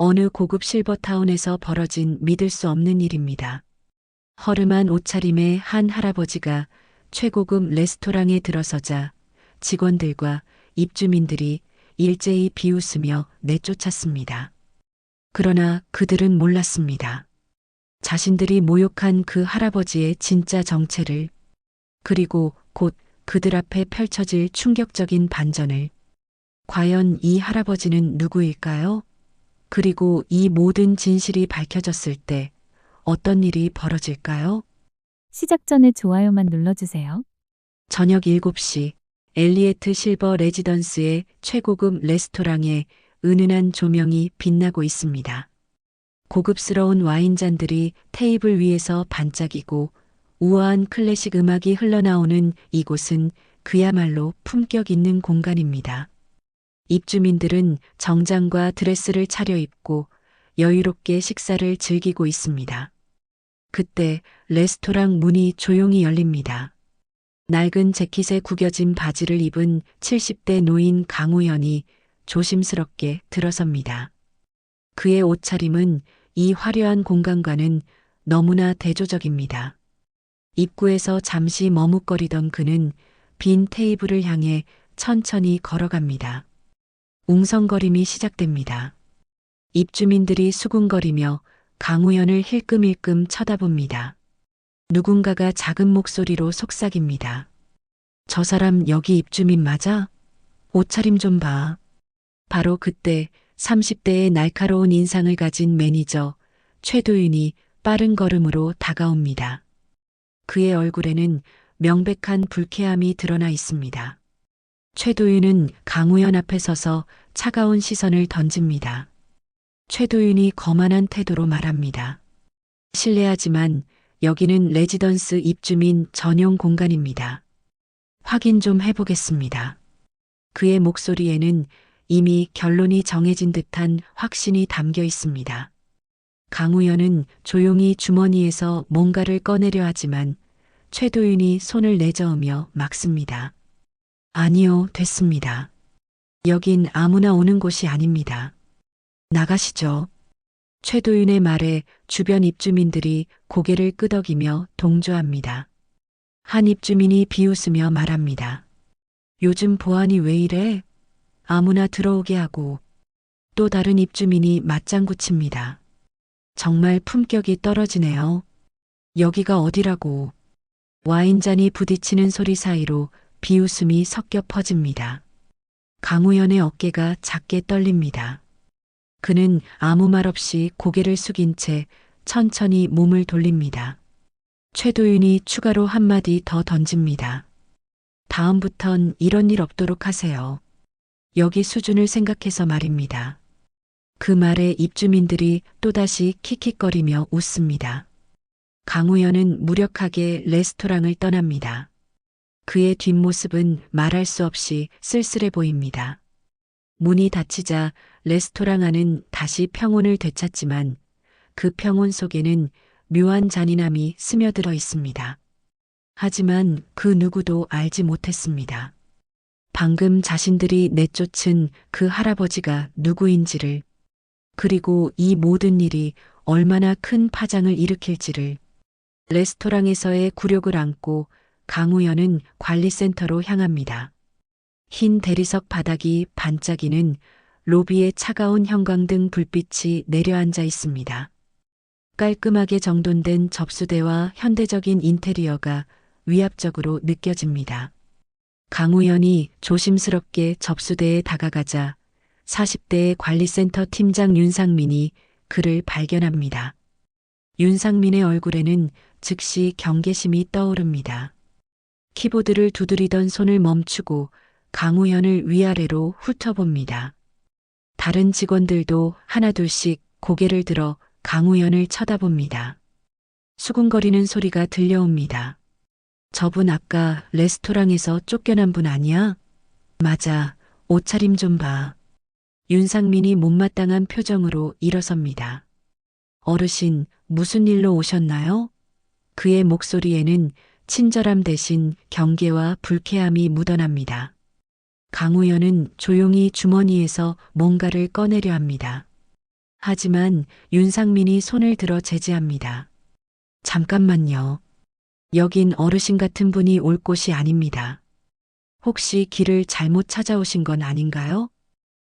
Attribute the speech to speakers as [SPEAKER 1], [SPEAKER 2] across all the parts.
[SPEAKER 1] 어느 고급 실버타운에서 벌어진 믿을 수 없는 일입니다. 허름한 옷차림의 한 할아버지가 최고급 레스토랑에 들어서자 직원들과 입주민들이 일제히 비웃으며 내쫓았습니다. 그러나 그들은 몰랐습니다. 자신들이 모욕한 그 할아버지의 진짜 정체를 그리고 곧 그들 앞에 펼쳐질 충격적인 반전을 과연 이 할아버지는 누구일까요? 그리고 이 모든 진실이 밝혀졌을 때 어떤 일이 벌어질까요?
[SPEAKER 2] 시작 전에 좋아요만 눌러주세요.
[SPEAKER 1] 저녁 7시 엘리에트 실버 레지던스의 최고급 레스토랑에 은은한 조명이 빛나고 있습니다. 고급스러운 와인잔들이 테이블 위에서 반짝이고 우아한 클래식 음악이 흘러나오는 이곳은 그야말로 품격 있는 공간입니다. 입주민들은 정장과 드레스를 차려입고 여유롭게 식사를 즐기고 있습니다. 그때 레스토랑 문이 조용히 열립니다. 낡은 재킷에 구겨진 바지를 입은 70대 노인 강우현이 조심스럽게 들어섭니다. 그의 옷차림은 이 화려한 공간과는 너무나 대조적입니다. 입구에서 잠시 머뭇거리던 그는 빈 테이블을 향해 천천히 걸어갑니다. 웅성거림이 시작됩니다. 입주민들이 수군거리며 강우현을 힐끔힐끔 쳐다봅니다. 누군가가 작은 목소리로 속삭입니다. 저 사람 여기 입주민 맞아? 옷차림 좀 봐. 바로 그때 30대의 날카로운 인상을 가진 매니저 최도윤이 빠른 걸음으로 다가옵니다. 그의 얼굴에는 명백한 불쾌함이 드러나 있습니다. 최도윤은 강우현 앞에 서서 차가운 시선을 던집니다. 최도윤이 거만한 태도로 말합니다. 실례하지만 여기는 레지던스 입주민 전용 공간입니다. 확인 좀 해보겠습니다. 그의 목소리에는 이미 결론이 정해진 듯한 확신이 담겨 있습니다. 강우현은 조용히 주머니에서 뭔가를 꺼내려 하지만 최도윤이 손을 내저으며 막습니다. 아니요, 됐습니다. 여긴 아무나 오는 곳이 아닙니다. 나가시죠. 최도윤의 말에 주변 입주민들이 고개를 끄덕이며 동조합니다. 한 입주민이 비웃으며 말합니다. 요즘 보안이 왜 이래? 아무나 들어오게 하고 또 다른 입주민이 맞장구 칩니다. 정말 품격이 떨어지네요. 여기가 어디라고. 와인잔이 부딪히는 소리 사이로 비웃음이 섞여 퍼집니다. 강우현의 어깨가 작게 떨립니다. 그는 아무 말 없이 고개를 숙인 채 천천히 몸을 돌립니다. 최도윤이 추가로 한마디 더 던집니다. 다음부턴 이런 일 없도록 하세요. 여기 수준을 생각해서 말입니다. 그 말에 입주민들이 또다시 킥킥거리며 웃습니다. 강우현은 무력하게 레스토랑을 떠납니다. 그의 뒷모습은 말할 수 없이 쓸쓸해 보입니다. 문이 닫히자 레스토랑 안은 다시 평온을 되찾지만 그 평온 속에는 묘한 잔인함이 스며들어 있습니다. 하지만 그 누구도 알지 못했습니다. 방금 자신들이 내쫓은 그 할아버지가 누구인지를 그리고 이 모든 일이 얼마나 큰 파장을 일으킬지를 레스토랑에서의 굴욕을 안고 강우현은 관리센터로 향합니다. 흰 대리석 바닥이 반짝이는 로비의 차가운 형광등 불빛이 내려앉아 있습니다. 깔끔하게 정돈된 접수대와 현대적인 인테리어가 위압적으로 느껴집니다. 강우현이 조심스럽게 접수대에 다가가자 40대의 관리센터 팀장 윤상민이 그를 발견합니다. 윤상민의 얼굴에는 즉시 경계심이 떠오릅니다. 키보드를 두드리던 손을 멈추고 강우현을 위아래로 훑어봅니다. 다른 직원들도 하나둘씩 고개를 들어 강우현을 쳐다봅니다. 수군거리는 소리가 들려옵니다. 저분 아까 레스토랑에서 쫓겨난 분 아니야? 맞아. 옷차림 좀 봐. 윤상민이 못마땅한 표정으로 일어섭니다. 어르신, 무슨 일로 오셨나요? 그의 목소리에는 친절함 대신 경계와 불쾌함이 묻어납니다. 강우현은 조용히 주머니에서 뭔가를 꺼내려 합니다. 하지만 윤상민이 손을 들어 제지합니다. 잠깐만요. 여긴 어르신 같은 분이 올 곳이 아닙니다. 혹시 길을 잘못 찾아오신 건 아닌가요?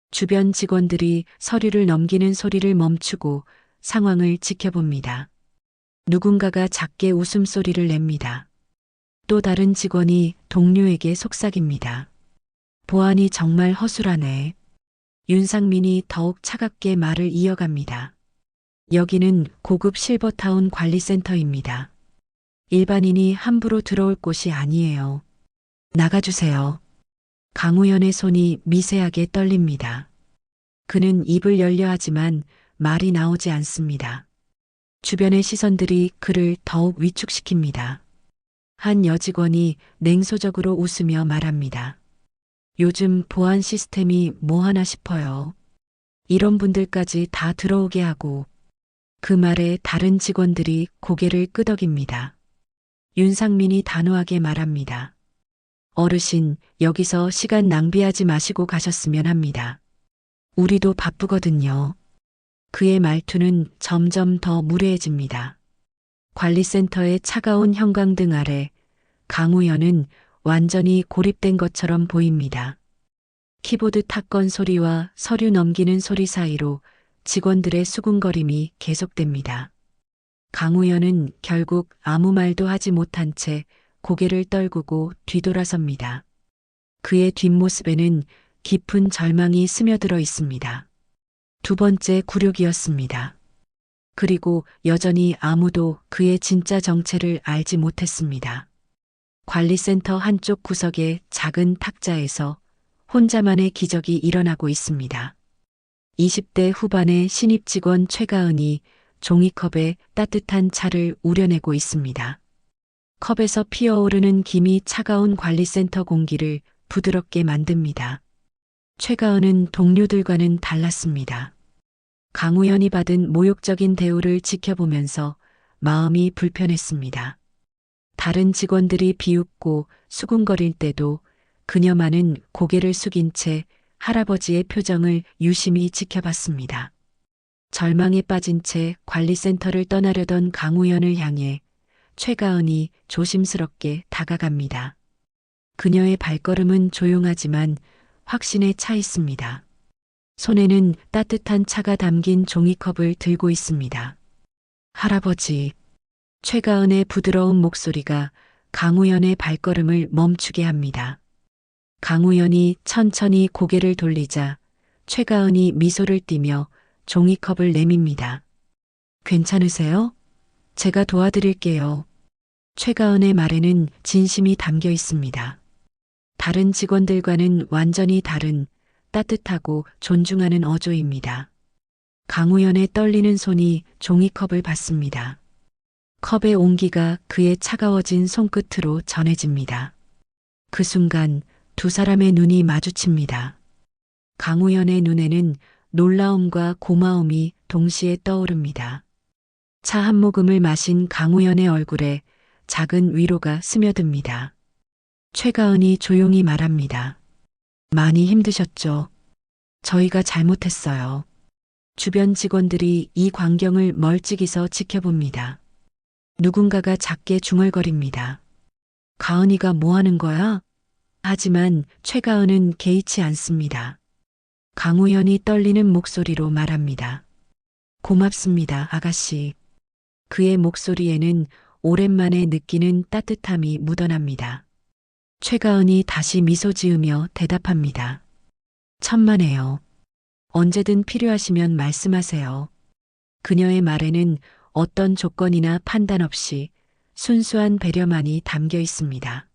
[SPEAKER 1] 주변 직원들이 서류를 넘기는 소리를 멈추고 상황을 지켜봅니다. 누군가가 작게 웃음소리를 냅니다. 또 다른 직원이 동료에게 속삭입니다. 보안이 정말 허술하네. 윤상민이 더욱 차갑게 말을 이어갑니다. 여기는 고급 실버타운 관리센터입니다. 일반인이 함부로 들어올 곳이 아니에요. 나가주세요. 강우현의 손이 미세하게 떨립니다. 그는 입을 열려 하지만 말이 나오지 않습니다. 주변의 시선들이 그를 더욱 위축시킵니다. 한 여직원이 냉소적으로 웃으며 말합니다. 요즘 보안 시스템이 뭐 하나 싶어요. 이런 분들까지 다 들어오게 하고 그 말에 다른 직원들이 고개를 끄덕입니다. 윤상민이 단호하게 말합니다. 어르신, 여기서 시간 낭비하지 마시고 가셨으면 합니다. 우리도 바쁘거든요. 그의 말투는 점점 더 무례해집니다. 관리센터의 차가운 형광등 아래 강우현은 완전히 고립된 것처럼 보입니다. 키보드 탁건 소리와 서류 넘기는 소리 사이로 직원들의 수군거림이 계속됩니다. 강우현은 결국 아무 말도 하지 못한 채 고개를 떨구고 뒤돌아섭니다. 그의 뒷모습에는 깊은 절망이 스며들어 있습니다. 두 번째 굴욕이었습니다. 그리고 여전히 아무도 그의 진짜 정체를 알지 못했습니다. 관리센터 한쪽 구석의 작은 탁자에서 혼자만의 기적이 일어나고 있습니다. 20대 후반의 신입 직원 최가은이 종이컵에 따뜻한 차를 우려내고 있습니다. 컵에서 피어오르는 김이 차가운 관리센터 공기를 부드럽게 만듭니다. 최가은은 동료들과는 달랐습니다. 강우현이 받은 모욕적인 대우를 지켜보면서 마음이 불편했습니다. 다른 직원들이 비웃고 수군거릴 때도 그녀만은 고개를 숙인 채 할아버지의 표정을 유심히 지켜봤습니다. 절망에 빠진 채 관리센터를 떠나려던 강우현을 향해 최가은이 조심스럽게 다가갑니다. 그녀의 발걸음은 조용하지만 확신에 차 있습니다. 손에는 따뜻한 차가 담긴 종이컵을 들고 있습니다. 할아버지, 최가은의 부드러운 목소리가 강우현의 발걸음을 멈추게 합니다. 강우현이 천천히 고개를 돌리자 최가은이 미소를 띠며 종이컵을 내밉니다. 괜찮으세요? 제가 도와드릴게요. 최가은의 말에는 진심이 담겨 있습니다. 다른 직원들과는 완전히 다른 따뜻하고 존중하는 어조입니다. 강우현의 떨리는 손이 종이컵을 받습니다. 컵의 온기가 그의 차가워진 손끝으로 전해집니다. 그 순간 두 사람의 눈이 마주칩니다. 강우현의 눈에는 놀라움과 고마움이 동시에 떠오릅니다. 차 한 모금을 마신 강우현의 얼굴에 작은 위로가 스며듭니다. 최가은이 조용히 말합니다. 많이 힘드셨죠? 저희가 잘못했어요. 주변 직원들이 이 광경을 멀찍이서 지켜봅니다. 누군가가 작게 중얼거립니다. 가은이가 뭐 하는 거야? 하지만 최가은은 개의치 않습니다. 강우현이 떨리는 목소리로 말합니다. 고맙습니다, 아가씨. 그의 목소리에는 오랜만에 느끼는 따뜻함이 묻어납니다. 최가은이 다시 미소 지으며 대답합니다. 천만에요. 언제든 필요하시면 말씀하세요. 그녀의 말에는 어떤 조건이나 판단 없이 순수한 배려만이 담겨 있습니다.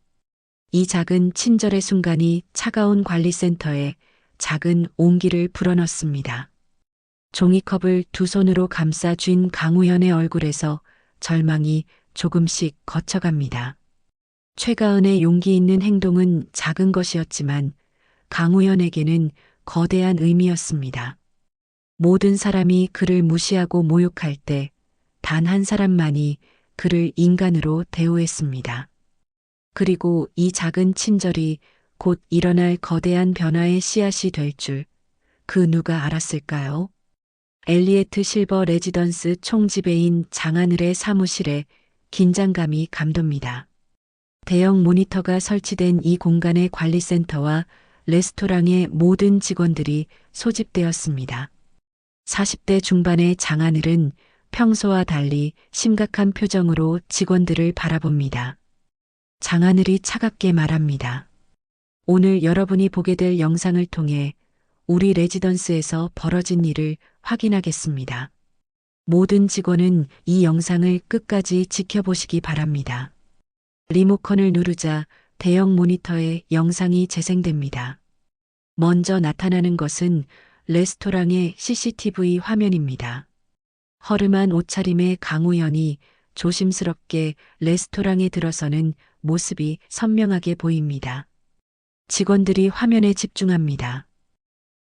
[SPEAKER 1] 이 작은 친절의 순간이 차가운 관리센터에 작은 온기를 불어넣습니다. 종이컵을 두 손으로 감싸 쥔 강우현의 얼굴에서 절망이 조금씩 거쳐갑니다. 최가은의 용기 있는 행동은 작은 것이었지만 강우현에게는 거대한 의미였습니다. 모든 사람이 그를 무시하고 모욕할 때 단 한 사람만이 그를 인간으로 대우했습니다. 그리고 이 작은 친절이 곧 일어날 거대한 변화의 씨앗이 될 줄 그 누가 알았을까요? 엘리에트 실버 레지던스 총지배인 장하늘의 사무실에 긴장감이 감돕니다. 대형 모니터가 설치된 이 공간의 관리센터와 레스토랑의 모든 직원들이 소집되었습니다. 40대 중반의 장하늘은 평소와 달리 심각한 표정으로 직원들을 바라봅니다. 장하늘이 차갑게 말합니다. 오늘 여러분이 보게 될 영상을 통해 우리 레지던스에서 벌어진 일을 확인하겠습니다. 모든 직원은 이 영상을 끝까지 지켜보시기 바랍니다. 리모컨을 누르자 대형 모니터에 영상이 재생됩니다. 먼저 나타나는 것은 레스토랑의 CCTV 화면입니다. 허름한 옷차림의 강우현이 조심스럽게 레스토랑에 들어서는 모습이 선명하게 보입니다. 직원들이 화면에 집중합니다.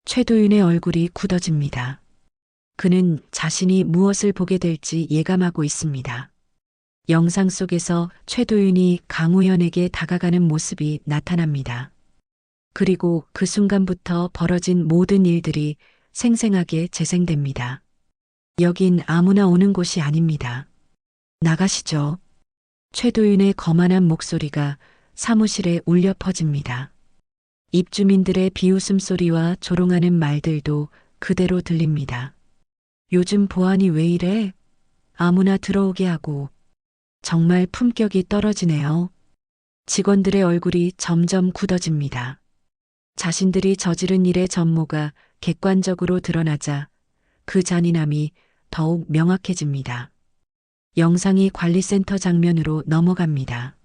[SPEAKER 1] 최도윤의 얼굴이 굳어집니다. 그는 자신이 무엇을 보게 될지 예감하고 있습니다. 영상 속에서 최도윤이 강우현에게 다가가는 모습이 나타납니다. 그리고 그 순간부터 벌어진 모든 일들이 생생하게 재생됩니다. 여긴 아무나 오는 곳이 아닙니다. 나가시죠. 최도윤의 거만한 목소리가 사무실에 울려 퍼집니다. 입주민들의 비웃음 소리와 조롱하는 말들도 그대로 들립니다. 요즘 보안이 왜 이래? 아무나 들어오게 하고 정말 품격이 떨어지네요. 직원들의 얼굴이 점점 굳어집니다. 자신들이 저지른 일의 전모가 객관적으로 드러나자 그 잔인함이 더욱 명확해집니다. 영상이 관리센터 장면으로 넘어갑니다.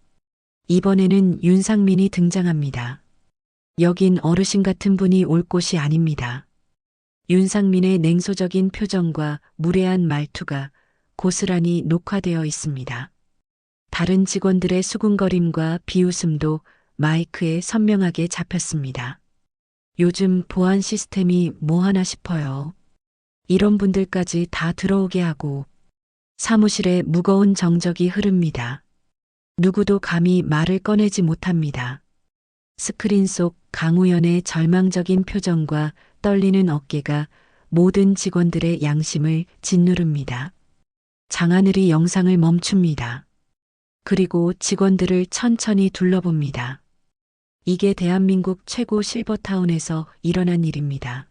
[SPEAKER 1] 이번에는 윤상민이 등장합니다. 여긴 어르신 같은 분이 올 곳이 아닙니다. 윤상민의 냉소적인 표정과 무례한 말투가 고스란히 녹화되어 있습니다. 다른 직원들의 수군거림과 비웃음도 마이크에 선명하게 잡혔습니다. 요즘 보안 시스템이 뭐 하나 싶어요. 이런 분들까지 다 들어오게 하고 사무실에 무거운 정적이 흐릅니다. 누구도 감히 말을 꺼내지 못합니다. 스크린 속 강우연의 절망적인 표정과 떨리는 어깨가 모든 직원들의 양심을 짓누릅니다. 장하늘이 영상을 멈춥니다. 그리고 직원들을 천천히 둘러봅니다. 이게 대한민국 최고 실버타운에서 일어난 일입니다.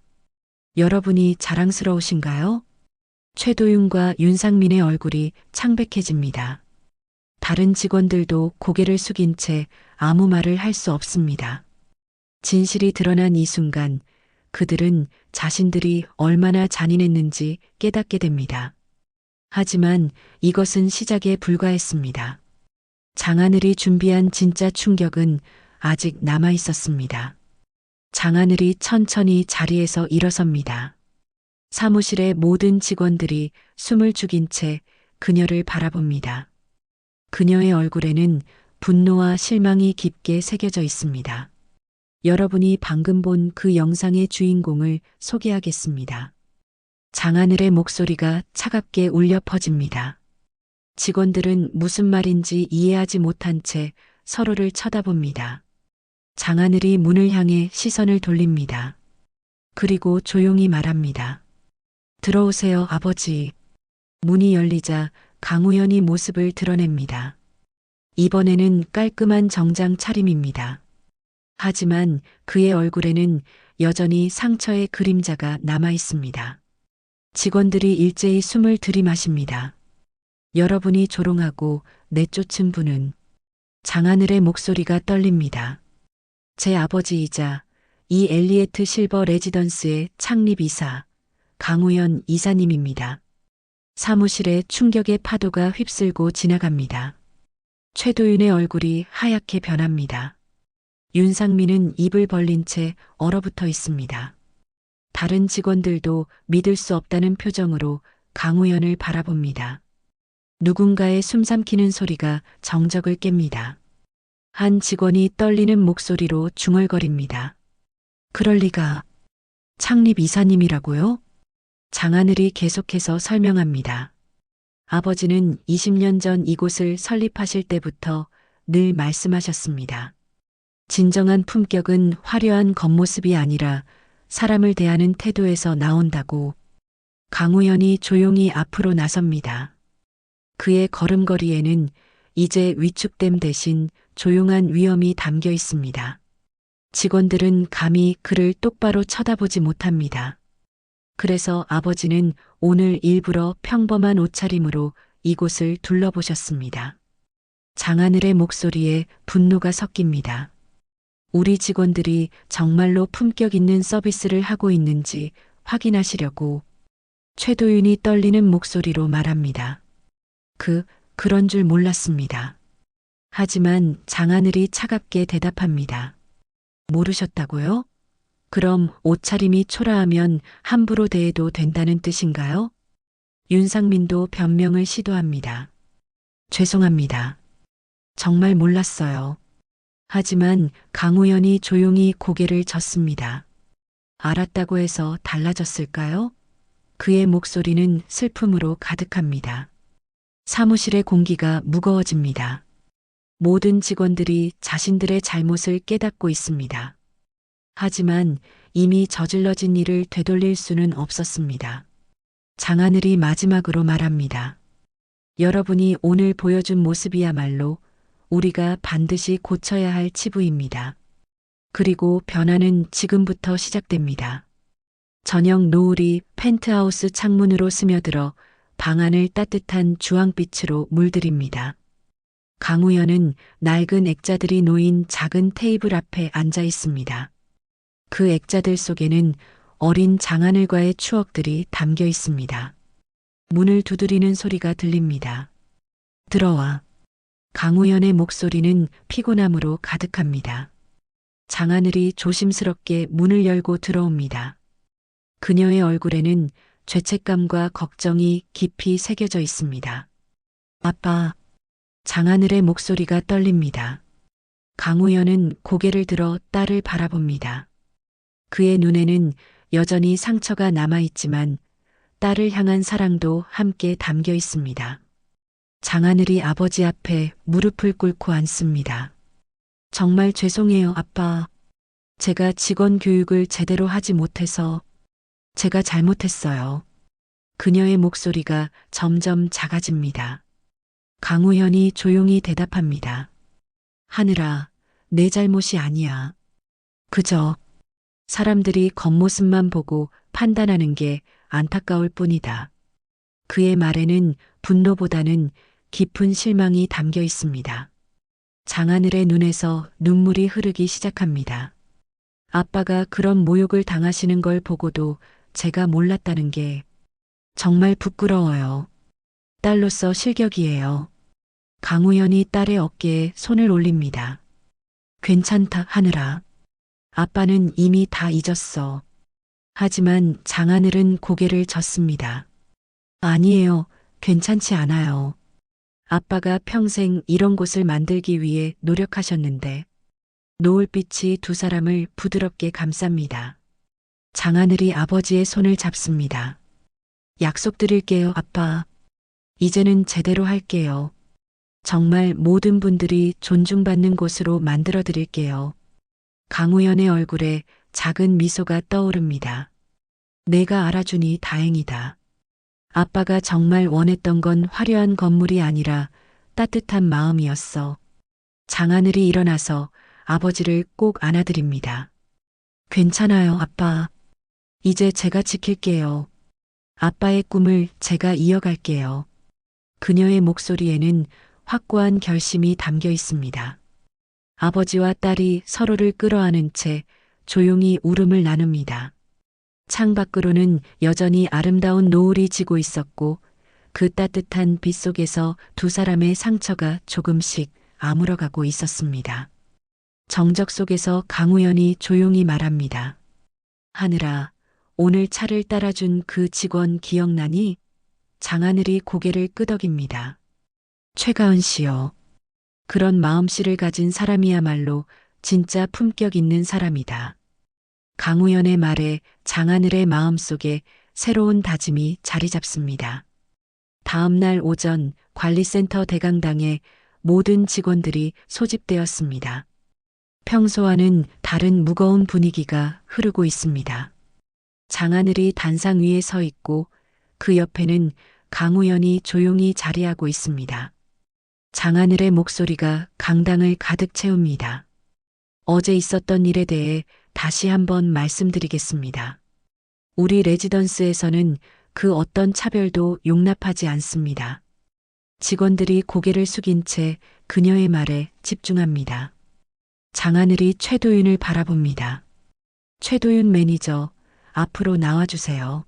[SPEAKER 1] 여러분이 자랑스러우신가요? 최도윤과 윤상민의 얼굴이 창백해집니다. 다른 직원들도 고개를 숙인 채 아무 말을 할 수 없습니다. 진실이 드러난 이 순간 그들은 자신들이 얼마나 잔인했는지 깨닫게 됩니다. 하지만 이것은 시작에 불과했습니다. 장하늘이 준비한 진짜 충격은 아직 남아 있었습니다. 장하늘이 천천히 자리에서 일어섭니다. 사무실의 모든 직원들이 숨을 죽인 채 그녀를 바라봅니다. 그녀의 얼굴에는 분노와 실망이 깊게 새겨져 있습니다. 여러분이 방금 본 그 영상의 주인공을 소개하겠습니다. 장하늘의 목소리가 차갑게 울려 퍼집니다. 직원들은 무슨 말인지 이해하지 못한 채 서로를 쳐다봅니다. 장하늘이 문을 향해 시선을 돌립니다. 그리고 조용히 말합니다. 들어오세요, 아버지. 문이 열리자 강우현이 모습을 드러냅니다. 이번에는 깔끔한 정장 차림입니다. 하지만 그의 얼굴에는 여전히 상처의 그림자가 남아 있습니다. 직원들이 일제히 숨을 들이마십니다. 여러분이 조롱하고 내쫓은 분은 장하늘의 목소리가 떨립니다. 제 아버지이자 이 엘리에트 실버 레지던스의 창립 이사 강우현 이사님입니다. 사무실에 충격의 파도가 휩쓸고 지나갑니다. 최도윤의 얼굴이 하얗게 변합니다. 윤상민은 입을 벌린 채 얼어붙어 있습니다. 다른 직원들도 믿을 수 없다는 표정으로 강우현을 바라봅니다. 누군가의 숨 삼키는 소리가 정적을 깹니다. 한 직원이 떨리는 목소리로 중얼거립니다. 그럴 리가. 창립 이사님이라고요? 장하늘이 계속해서 설명합니다. 아버지는 20년 전 이곳을 설립하실 때부터 늘 말씀하셨습니다. 진정한 품격은 화려한 겉모습이 아니라 사람을 대하는 태도에서 나온다고 강우현이 조용히 앞으로 나섭니다. 그의 걸음걸이에는 이제 위축됨 대신 조용한 위험이 담겨 있습니다. 직원들은 감히 그를 똑바로 쳐다보지 못합니다. 그래서 아버지는 오늘 일부러 평범한 옷차림으로 이곳을 둘러보셨습니다. 장하늘의 목소리에 분노가 섞입니다. 우리 직원들이 정말로 품격 있는 서비스를 하고 있는지 확인하시려고 최도윤이 떨리는 목소리로 말합니다. 그, 그런 줄 몰랐습니다. 하지만 장하늘이 차갑게 대답합니다. 모르셨다고요? 그럼 옷차림이 초라하면 함부로 대해도 된다는 뜻인가요? 윤상민도 변명을 시도합니다. 죄송합니다. 정말 몰랐어요. 하지만 강우현이 조용히 고개를 젓습니다. 알았다고 해서 달라졌을까요? 그의 목소리는 슬픔으로 가득합니다. 사무실의 공기가 무거워집니다. 모든 직원들이 자신들의 잘못을 깨닫고 있습니다. 하지만 이미 저질러진 일을 되돌릴 수는 없었습니다. 장하늘이 마지막으로 말합니다. 여러분이 오늘 보여준 모습이야말로 우리가 반드시 고쳐야 할 치부입니다. 그리고 변화는 지금부터 시작됩니다. 저녁 노을이 펜트하우스 창문으로 스며들어 방안을 따뜻한 주황빛으로 물들입니다. 강우현은 낡은 액자들이 놓인 작은 테이블 앞에 앉아 있습니다. 그 액자들 속에는 어린 장하늘과의 추억들이 담겨 있습니다. 문을 두드리는 소리가 들립니다. 들어와. 강우현의 목소리는 피곤함으로 가득합니다. 장하늘이 조심스럽게 문을 열고 들어옵니다. 그녀의 얼굴에는 죄책감과 걱정이 깊이 새겨져 있습니다. 아빠, 장하늘의 목소리가 떨립니다. 강우현은 고개를 들어 딸을 바라봅니다. 그의 눈에는 여전히 상처가 남아있지만 딸을 향한 사랑도 함께 담겨 있습니다. 장하늘이 아버지 앞에 무릎을 꿇고 앉습니다. 정말 죄송해요, 아빠. 제가 직원 교육을 제대로 하지 못해서 제가 잘못했어요. 그녀의 목소리가 점점 작아집니다. 강우현이 조용히 대답합니다. 하늘아, 내 잘못이 아니야. 그저 사람들이 겉모습만 보고 판단하는 게 안타까울 뿐이다. 그의 말에는 분노보다는 깊은 실망이 담겨 있습니다. 장하늘의 눈에서 눈물이 흐르기 시작합니다. 아빠가 그런 모욕을 당하시는 걸 보고도 제가 몰랐다는 게 정말 부끄러워요. 딸로서 실격이에요. 강우현이 딸의 어깨에 손을 올립니다. 괜찮다 하느라. 아빠는 이미 다 잊었어. 하지만 장하늘은 고개를 젓습니다. 아니에요. 괜찮지 않아요. 아빠가 평생 이런 곳을 만들기 위해 노력하셨는데 노을빛이 두 사람을 부드럽게 감쌉니다. 장하늘이 아버지의 손을 잡습니다. 약속드릴게요, 아빠. 이제는 제대로 할게요. 정말 모든 분들이 존중받는 곳으로 만들어 드릴게요. 강우현의 얼굴에 작은 미소가 떠오릅니다. 내가 알아주니 다행이다. 아빠가 정말 원했던 건 화려한 건물이 아니라 따뜻한 마음이었어. 장하늘이 일어나서 아버지를 꼭 안아드립니다. 괜찮아요, 아빠. 이제 제가 지킬게요. 아빠의 꿈을 제가 이어갈게요. 그녀의 목소리에는 확고한 결심이 담겨 있습니다. 아버지와 딸이 서로를 끌어안은 채 조용히 울음을 나눕니다. 창밖으로는 여전히 아름다운 노을이 지고 있었고 그 따뜻한 빛 속에서 두 사람의 상처가 조금씩 아물어가고 있었습니다. 정적 속에서 강우연이 조용히 말합니다. 하늘아, 오늘 차를 따라준 그 직원 기억나니? 장하늘이 고개를 끄덕입니다. 최가은 씨요. 그런 마음씨를 가진 사람이야말로 진짜 품격 있는 사람이다. 강우연의 말에 장하늘의 마음속에 새로운 다짐이 자리 잡습니다. 다음 날 오전 관리센터 대강당에 모든 직원들이 소집되었습니다. 평소와는 다른 무거운 분위기가 흐르고 있습니다. 장하늘이 단상 위에 서 있고 그 옆에는 강우현이 조용히 자리하고 있습니다. 장하늘의 목소리가 강당을 가득 채웁니다. 어제 있었던 일에 대해 다시 한번 말씀드리겠습니다. 우리 레지던스에서는 그 어떤 차별도 용납하지 않습니다. 직원들이 고개를 숙인 채 그녀의 말에 집중합니다. 장하늘이 최도윤을 바라봅니다. 최도윤 매니저, 앞으로 나와주세요.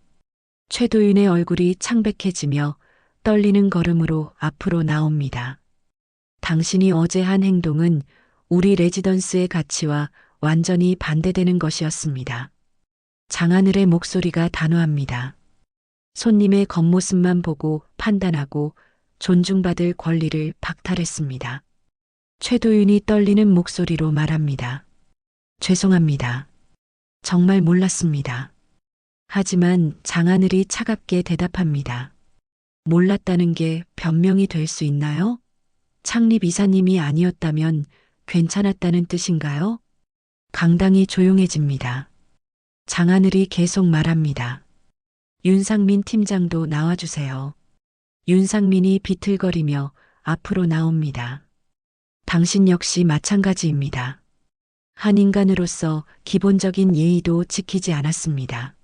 [SPEAKER 1] 최도윤의 얼굴이 창백해지며 떨리는 걸음으로 앞으로 나옵니다. 당신이 어제 한 행동은 우리 레지던스의 가치와 완전히 반대되는 것이었습니다. 장하늘의 목소리가 단호합니다. 손님의 겉모습만 보고 판단하고 존중받을 권리를 박탈했습니다. 최도윤이 떨리는 목소리로 말합니다. 죄송합니다. 정말 몰랐습니다. 하지만 장하늘이 차갑게 대답합니다. 몰랐다는 게 변명이 될 수 있나요? 창립 이사님이 아니었다면 괜찮았다는 뜻인가요? 강당이 조용해집니다. 장하늘이 계속 말합니다. 윤상민 팀장도 나와주세요. 윤상민이 비틀거리며 앞으로 나옵니다. 당신 역시 마찬가지입니다. 한 인간으로서 기본적인 예의도 지키지 않았습니다.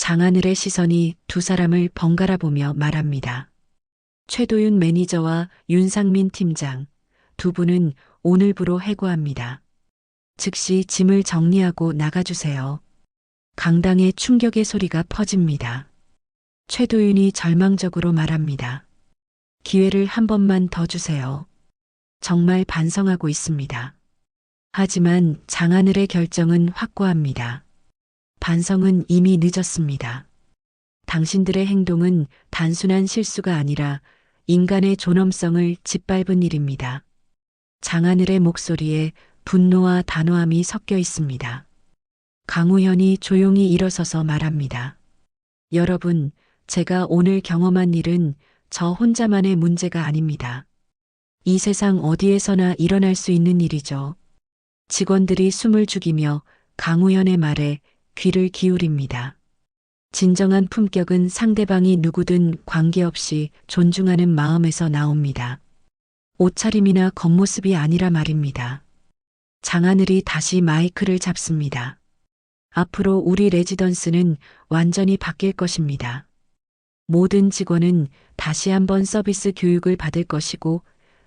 [SPEAKER 1] 장하늘의 시선이 두 사람을 번갈아 보며 말합니다. 최도윤 매니저와 윤상민 팀장, 두 분은 오늘부로 해고합니다. 즉시 짐을 정리하고 나가주세요. 강당의 충격의 소리가 퍼집니다. 최도윤이 절망적으로 말합니다. 기회를 한 번만 더 주세요. 정말 반성하고 있습니다. 하지만 장하늘의 결정은 확고합니다. 반성은 이미 늦었습니다. 당신들의 행동은 단순한 실수가 아니라 인간의 존엄성을 짓밟은 일입니다. 장하늘의 목소리에 분노와 단호함이 섞여 있습니다. 강우현이 조용히 일어서서 말합니다. 여러분, 제가 오늘 경험한 일은 저 혼자만의 문제가 아닙니다. 이 세상 어디에서나 일어날 수 있는 일이죠. 직원들이 숨을 죽이며 강우현의 말에 귀를 기울입니다. 진정한 품격은 상대방이 누구든 관계없이 존중하는 마음에서 나옵니다. 옷차림이나 겉모습이 아니라 말입니다. 장하늘이 다시 마이크를 잡습니다. 앞으로 우리 레지던스는 완전히 바뀔 것입니다. 모든 직원은 다시 한번 서비스 교육을 받을 것이고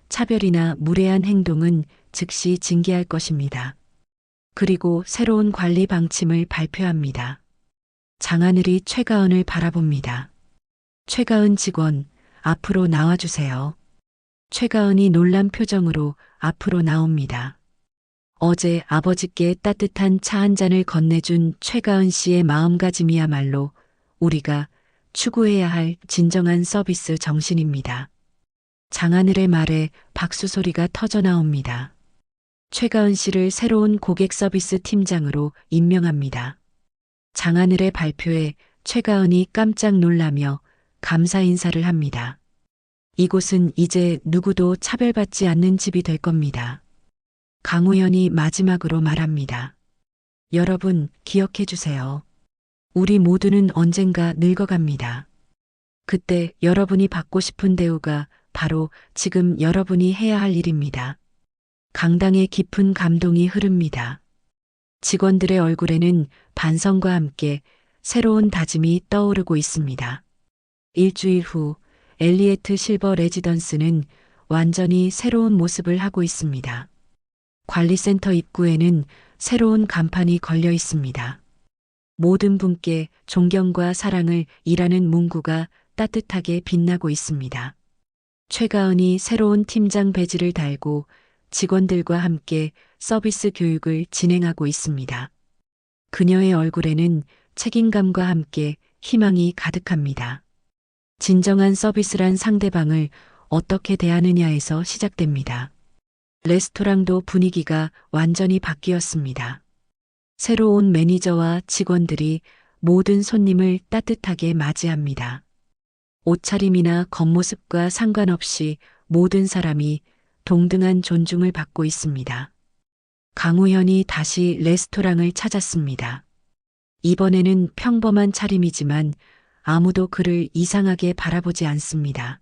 [SPEAKER 1] 차별이나 무례한 행동은 즉시 징계할 것입니다. 그리고 새로운 관리 방침을 발표합니다. 장하늘이 최가은을 바라봅니다. 최가은 직원, 앞으로 나와주세요. 최가은이 놀란 표정으로 앞으로 나옵니다. 어제 아버지께 따뜻한 차 한 잔을 건네준 최가은 씨의 마음가짐이야말로 우리가 추구해야 할 진정한 서비스 정신입니다. 장하늘의 말에 박수 소리가 터져 나옵니다. 최가은 씨를 새로운 고객 서비스 팀장으로 임명합니다. 장하늘의 발표에 최가은이 깜짝 놀라며 감사 인사를 합니다. 이곳은 이제 누구도 차별받지 않는 집이 될 겁니다. 강우현이 마지막으로 말합니다. 여러분, 기억해 주세요. 우리 모두는 언젠가 늙어갑니다. 그때 여러분이 받고 싶은 대우가 바로 지금 여러분이 해야 할 일입니다. 강당에 깊은 감동이 흐릅니다. 직원들의 얼굴에는 반성과 함께 새로운 다짐이 떠오르고 있습니다. 일주일 후 엘리에트 실버 레지던스는 완전히 새로운 모습을 하고 있습니다. 관리센터 입구에는 새로운 간판이 걸려 있습니다. 모든 분께 존경과 사랑을 이라는 문구가 따뜻하게 빛나고 있습니다. 최가은이 새로운 팀장 배지를 달고 직원들과 함께 서비스 교육을 진행하고 있습니다. 그녀의 얼굴에는 책임감과 함께 희망이 가득합니다. 진정한 서비스란 상대방을 어떻게 대하느냐에서 시작됩니다. 레스토랑도 분위기가 완전히 바뀌었습니다. 새로운 매니저와 직원들이 모든 손님을 따뜻하게 맞이합니다. 옷차림이나 겉모습과 상관없이 모든 사람이 동등한 존중을 받고 있습니다. 강우현이 다시 레스토랑을 찾았습니다. 이번에는 평범한 차림이지만 아무도 그를 이상하게 바라보지 않습니다.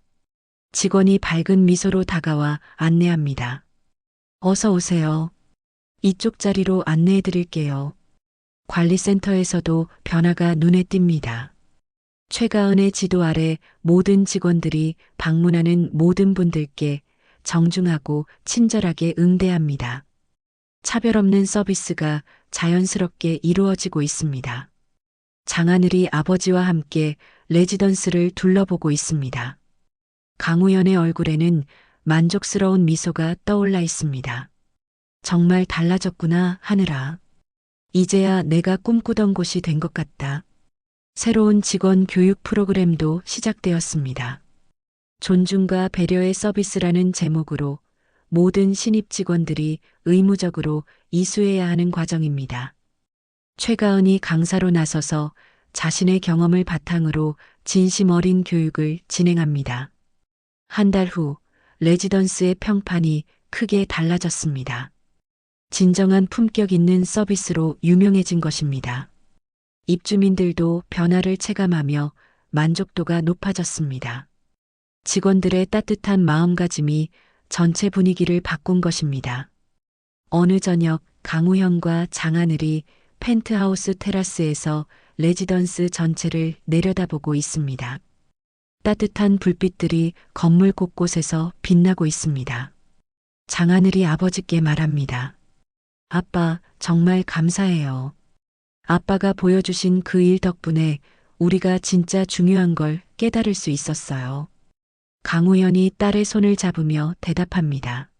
[SPEAKER 1] 직원이 밝은 미소로 다가와 안내합니다. 어서 오세요. 이쪽 자리로 안내해 드릴게요. 관리센터에서도 변화가 눈에 띕니다. 최가은의 지도 아래 모든 직원들이 방문하는 모든 분들께 정중하고 친절하게 응대합니다. 차별 없는 서비스가 자연스럽게 이루어지고 있습니다. 장하늘이 아버지와 함께 레지던스를 둘러보고 있습니다. 강우연의 얼굴에는 만족스러운 미소가 떠올라 있습니다. 정말 달라졌구나 하느라. 이제야 내가 꿈꾸던 곳이 된 것 같다. 새로운 직원 교육 프로그램도 시작되었습니다. 존중과 배려의 서비스라는 제목으로 모든 신입 직원들이 의무적으로 이수해야 하는 과정입니다. 최가은이 강사로 나서서 자신의 경험을 바탕으로 진심 어린 교육을 진행합니다. 한 달 후 레지던스의 평판이 크게 달라졌습니다. 진정한 품격 있는 서비스로 유명해진 것입니다. 입주민들도 변화를 체감하며 만족도가 높아졌습니다. 직원들의 따뜻한 마음가짐이 전체 분위기를 바꾼 것입니다. 어느 저녁 강우현과 장하늘이 펜트하우스 테라스에서 레지던스 전체를 내려다보고 있습니다. 따뜻한 불빛들이 건물 곳곳에서 빛나고 있습니다. 장하늘이 아버지께 말합니다. 아빠, 정말 감사해요. 아빠가 보여주신 그 일 덕분에 우리가 진짜 중요한 걸 깨달을 수 있었어요. 강우현이 딸의 손을 잡으며 대답합니다.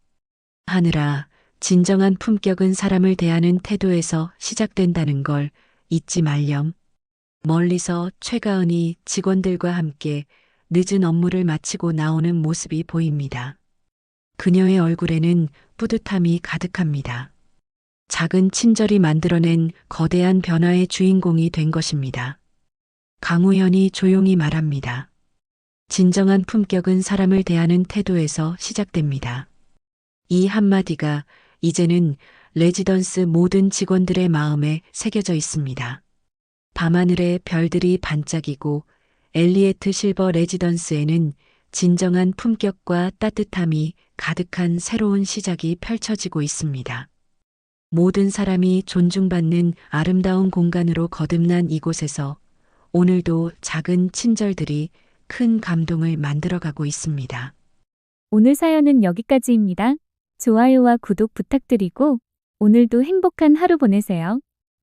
[SPEAKER 1] 하늘아, 진정한 품격은 사람을 대하는 태도에서 시작된다는 걸 잊지 말렴. 멀리서 최가은이 직원들과 함께 늦은 업무를 마치고 나오는 모습이 보입니다. 그녀의 얼굴에는 뿌듯함이 가득합니다. 작은 친절이 만들어낸 거대한 변화의 주인공이 된 것입니다. 강우현이 조용히 말합니다. 진정한 품격은 사람을 대하는 태도에서 시작됩니다. 이 한마디가 이제는 레지던스 모든 직원들의 마음에 새겨져 있습니다. 밤하늘에 별들이 반짝이고 엘리에트 실버 레지던스에는 진정한 품격과 따뜻함이 가득한 새로운 시작이 펼쳐지고 있습니다. 모든 사람이 존중받는 아름다운 공간으로 거듭난 이곳에서 오늘도 작은 친절들이 큰 감동을 만들어가고 있습니다.
[SPEAKER 2] 오늘 사연은 여기까지입니다. 좋아요와 구독 부탁드리고 오늘도 행복한 하루 보내세요.